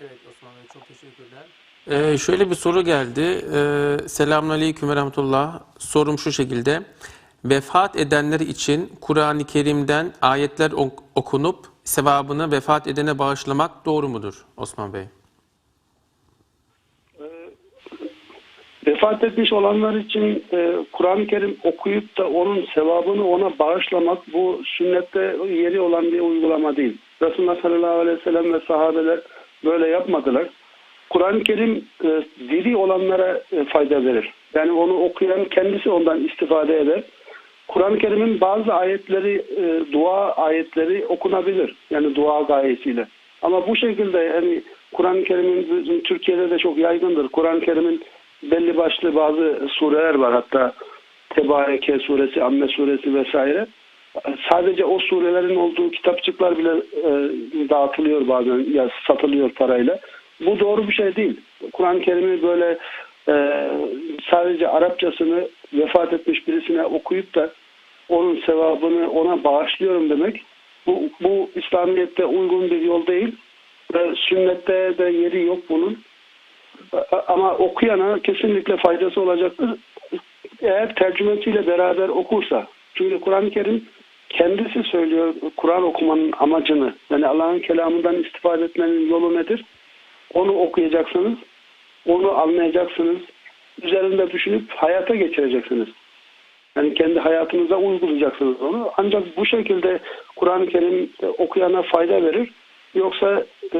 Evet Osman Bey çok teşekkürler. Ee, şöyle bir soru geldi. Ee, Selamünaleyküm ve rahmetullah. Sorum şu şekilde. Vefat edenler için Kur'an-ı Kerim'den ayetler ok- okunup sevabını vefat edene bağışlamak doğru mudur Osman Bey? Vefat etmiş olanlar için e, Kur'an-ı Kerim okuyup da onun sevabını ona bağışlamak bu sünnette yeri olan bir uygulama değil. Resulullah sallallahu aleyhi ve sellem ve sahabeler böyle yapmadılar. Kur'an-ı Kerim e, diri olanlara e, fayda verir. Yani onu okuyan kendisi ondan istifade eder. Kur'an-ı Kerim'in bazı ayetleri, e, dua ayetleri okunabilir. Yani dua gayesiyle. Ama bu şekilde yani Kur'an-ı Kerim'in bizim Türkiye'de de çok yaygındır. Kur'an-ı Kerim'in belli başlı bazı sureler var. Hatta Tebareke suresi, Amme suresi vesaire. Sadece o surelerin olduğu kitapçıklar bile e, dağıtılıyor bazen ya satılıyor parayla. Bu doğru bir şey değil. Kur'an-ı Kerim'i böyle e, sadece Arapçasını vefat etmiş birisine okuyup da onun sevabını ona bağışlıyorum demek bu, bu İslamiyet'te uygun bir yol değil ve sünnette de yeri yok bunun ama okuyana kesinlikle faydası olacaktır eğer tercümesiyle beraber okursa çünkü Kur'an-ı Kerim kendisi söylüyor Kur'an okumanın amacını yani Allah'ın kelamından istifade etmenin yolu nedir onu okuyacaksınız onu anlayacaksınız üzerinde düşünüp hayata geçireceksiniz yani kendi hayatınıza uygulayacaksınız onu. Ancak bu şekilde Kur'an-ı Kerim okuyana fayda verir. Yoksa e,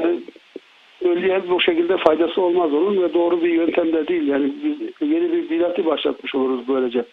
ölüye bu şekilde faydası olmaz onun ve doğru bir yöntem de değil. Yani yeni bir bidatı başlatmış oluruz böylece.